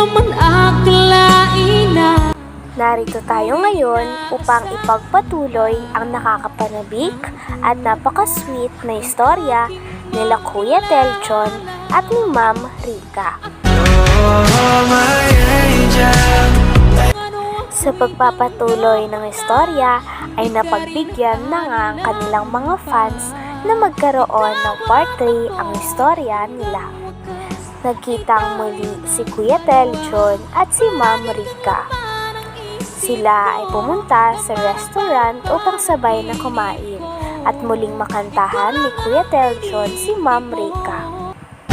naman akalain na Narito tayo ngayon upang ipagpatuloy ang nakakapanabik at napaka-sweet na istorya nila Kuya Telchon at ni Ma'am Rika. Sa pagpapatuloy ng istorya ay napagbigyan na nga ang kanilang mga fans na magkaroon ng part 3 ang istorya nila. Nagkitang muli si Kuya Telchon at si Ma'am Rika. Sila ay pumunta sa restaurant upang sabay na kumain at muling makantahan ni Kuya Telchon si Ma'am Rika.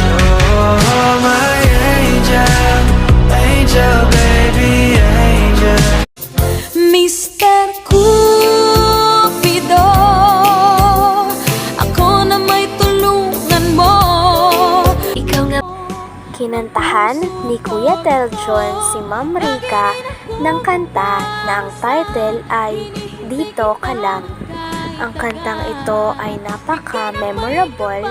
Oh, my angel, angel, baby, Kinantahan ni Kuya Telchon si Ma'am Rika ng kanta na ang title ay Dito Ka Lang. Ang kantang ito ay napaka-memorable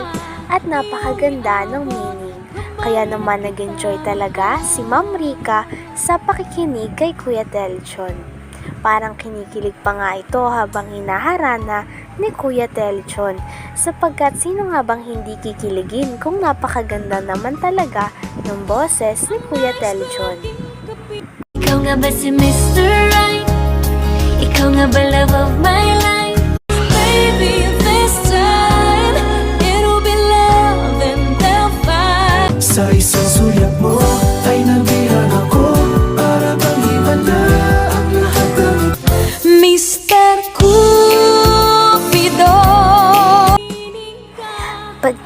at napakaganda ng meaning. Kaya naman nag-enjoy talaga si Ma'am Rika sa pakikinig kay Kuya Telchon. Parang kinikilig pa nga ito habang hinaharana ni Kuya Telchon sapagkat sino nga bang hindi kikiligin kung napakaganda naman talaga ng boses ni Kuya Telchon. Ikaw nga ba si Mr. Right? Ikaw nga ba love of my life? Baby,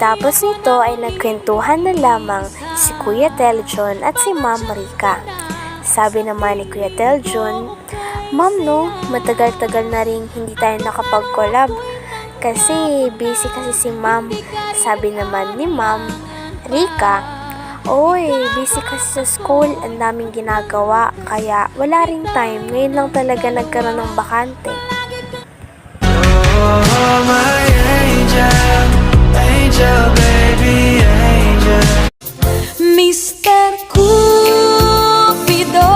Pagtapos nito ay nagkwentuhan na lamang si Kuya Teljon at si Ma'am Rika. Sabi naman ni Kuya Teljon, Ma'am no, matagal-tagal na rin hindi tayo nakapag-collab. Kasi busy kasi si Ma'am. Sabi naman ni Ma'am Rika, Oy, busy kasi sa school, ang daming ginagawa, kaya wala ring time. Ngayon lang talaga nagkaroon ng bakante. Oh, my angel, angel, baby, angel. Mr. Cupido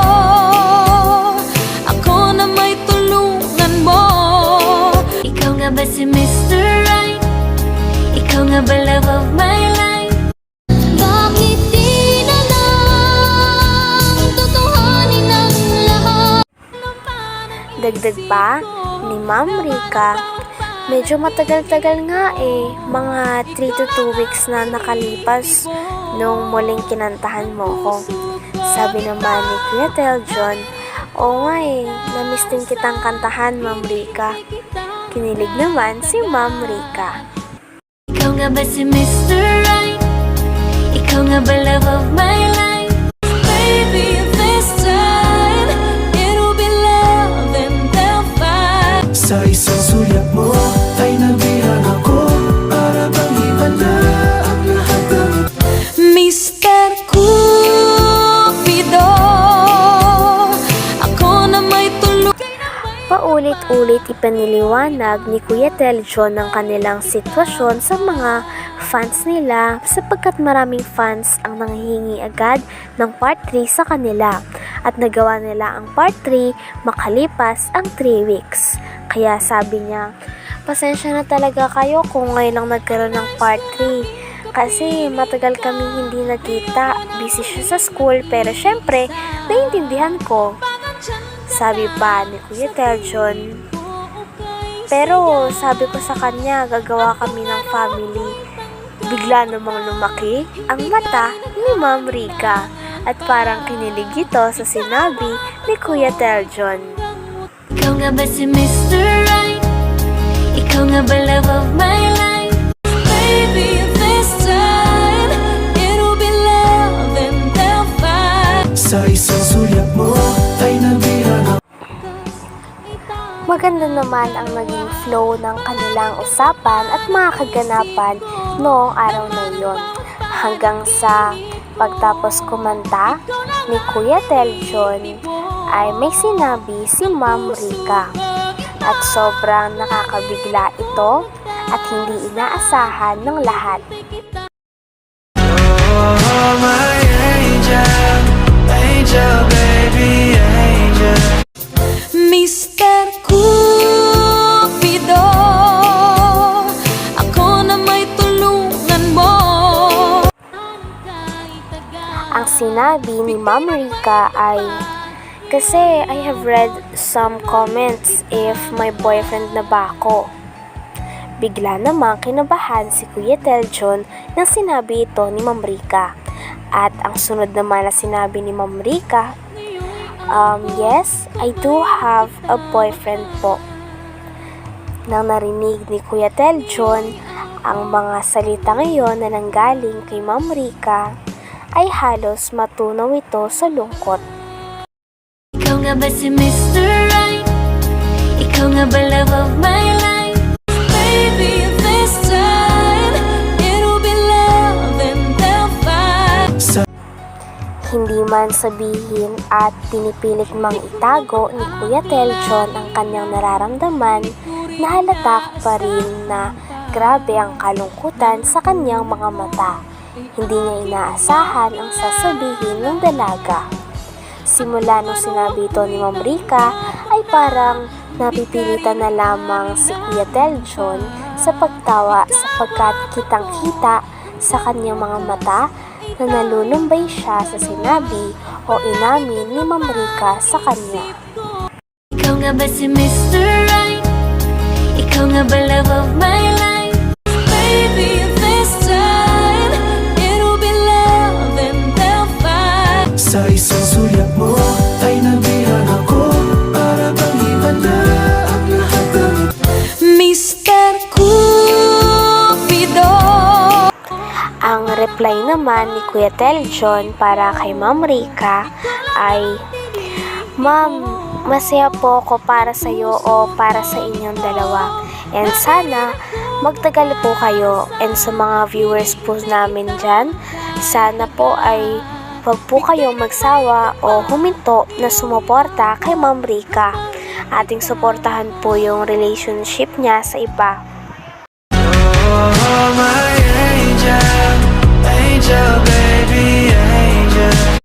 Ako na may tulungan mo Ikaw nga ba si Mr. Right? Ikaw nga ba love of my life? Bakit di na lang Tutuhanin ang lahat? Dagdag pa ni Ma'am Rika, medyo matagal-tagal nga eh, mga 3 to 2 weeks na nakalipas nung muling kinantahan mo ko. Sabi naman ni Kuya Teljon, oo nga eh, namiss din kitang kantahan, Ma'am Rika. Kinilig naman si Ma'am Rika. Ikaw nga ba si Mr. Right? Ikaw nga ba love of my life? Baby, this time It'll be love and they'll fight Sa isang sulyap mo Paulit-ulit ipaniliwanag ni Kuya Teljon ang kanilang sitwasyon sa mga fans nila sapagkat maraming fans ang nanghihingi agad ng part 3 sa kanila at nagawa nila ang part 3 makalipas ang 3 weeks. Kaya sabi niya, pasensya na talaga kayo kung ngayon lang nagkaroon ng part 3 kasi matagal kami hindi nakita, busy siya sa school pero syempre, naiintindihan ko. Sabi pa ni Kuya Teljon. Pero sabi ko sa kanya, gagawa kami ng family. Bigla namang lumaki ang mata ni Ma'am Rika at parang kinilig ito sa sinabi ni Kuya Teljon. Ikaw nga ba si Mr. Right? Ikaw nga ba love of my life? Baby, this time It'll be love and they'll fight Sa isang sulyap mo Maganda naman ang naging flow ng kanilang usapan at mga kaganapan noong araw na iyon. Hanggang sa pagtapos kumanta ni Kuya Teljon ay may sinabi si Ma'am Rika. At sobrang nakakabigla ito at hindi inaasahan ng lahat. Sinabi ni Ma'am Rika ay, kasi I have read some comments if my boyfriend na ba ako. Bigla namang kinabahan si Kuya Teljon nang sinabi ito ni Ma'am Rika. At ang sunod naman na sinabi ni Ma'am Rika, um, yes, I do have a boyfriend po. Nang narinig ni Kuya Teljon ang mga salita ngayon na nanggaling kay Ma'am Rika, ay halos matunaw ito sa lungkot. Ikaw nga ba si Mr. Right? Ikaw nga ba love of my life? Baby, this time It'll be love and they'll fight Sa Hindi man sabihin at pinipilit mang itago ni Kuya Teljon ang kanyang nararamdaman, nahalata ko pa rin na grabe ang kalungkutan sa kanyang mga mata. Hindi niya inaasahan ang sasabihin ng dalaga. Simula nung sinabi ito ni Ma'am Rika, ay parang napipilitan na lamang si Kuya Teljon sa pagtawa sapagkat kitang-kita sa kanyang mga mata na nalulumbay siya sa sinabi o inamin ni Ma'am Rika sa kanya. Ikaw nga ba si Mr. Right? Ikaw nga ba love of my life? Baby, reply naman ni Kuya Teljon para kay Ma'am Rika ay, Ma'am, masaya po ako para sa iyo o para sa inyong dalawa. And sana magtagal po kayo and sa mga viewers po namin dyan, sana po ay wag po kayong magsawa o huminto na sumuporta kay Ma'am Rika. Ating suportahan po yung relationship niya sa iba. Oh, my angel Angel, baby, angel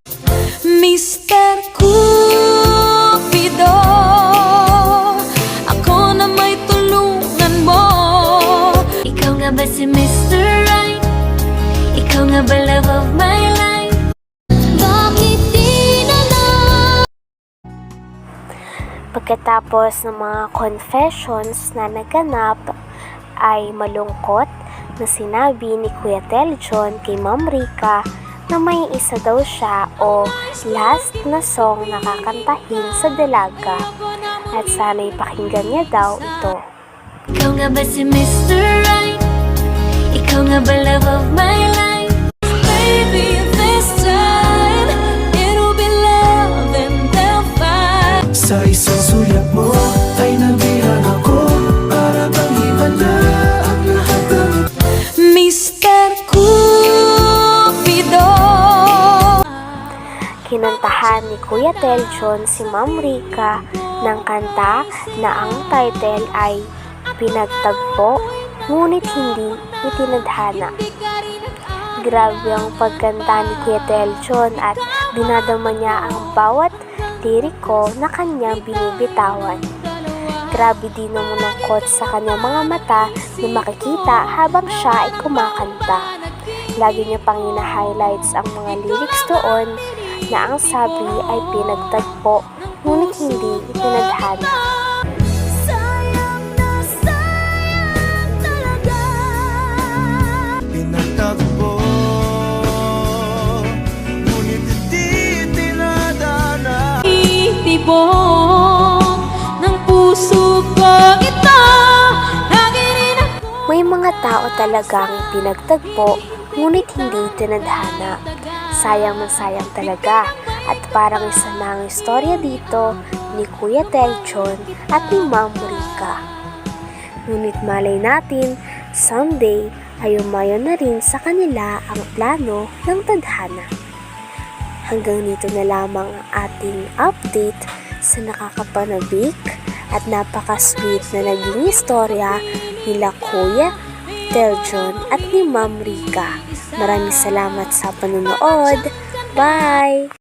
Mr. Cupido Ako na may tulungan mo Ikaw nga ba si? Ikaw nga ba of my life? Bakit di na lang? Pagkatapos ng mga confessions na naganap, ay malungkot na sinabi ni Kuya Teljon kay Ma'am Rika na may isa daw siya o last na song na kakantahin sa dalaga at sana'y pakinggan niya daw ito. Ikaw nga ba si Mr. Right? Ikaw nga ba love of my life? Baby, this time It'll be love and they'll fight Sa isang sulyap mo Kinantahan ni Kuya Teljon si Ma'am Rika ng kanta na ang title ay Pinagtagpo, ngunit hindi itinadhana. Grabe ang pagkanta ni Kuya Teljon at dinadama niya ang bawat liriko na kanyang binibitawan. Grabe din ang munangkot sa kanyang mga mata na makikita habang siya ay kumakanta. Lagi niya pang ina-highlights ang mga lyrics doon na ang sabi ay pinagtagpo ngunit hindi itinadhana. Sayang na sayang talaga Pinagtagpo Ngunit hindi tinadana Itibong ng puso ko ito May mga tao talagang pinagtagpo ngunit hindi tinadhana. Sayang man sayang talaga at parang isa na ang istorya dito ni Kuya Teljon at ni Ma'am Rika. Ngunit malay natin, someday ay umayon na rin sa kanila ang plano ng tadhana. Hanggang dito na lamang ang ating update sa nakakapanabik at napaka-sweet na naging istorya nila Kuya Teljon at ni Ma'am Rika. Maraming salamat sa panonood. Bye!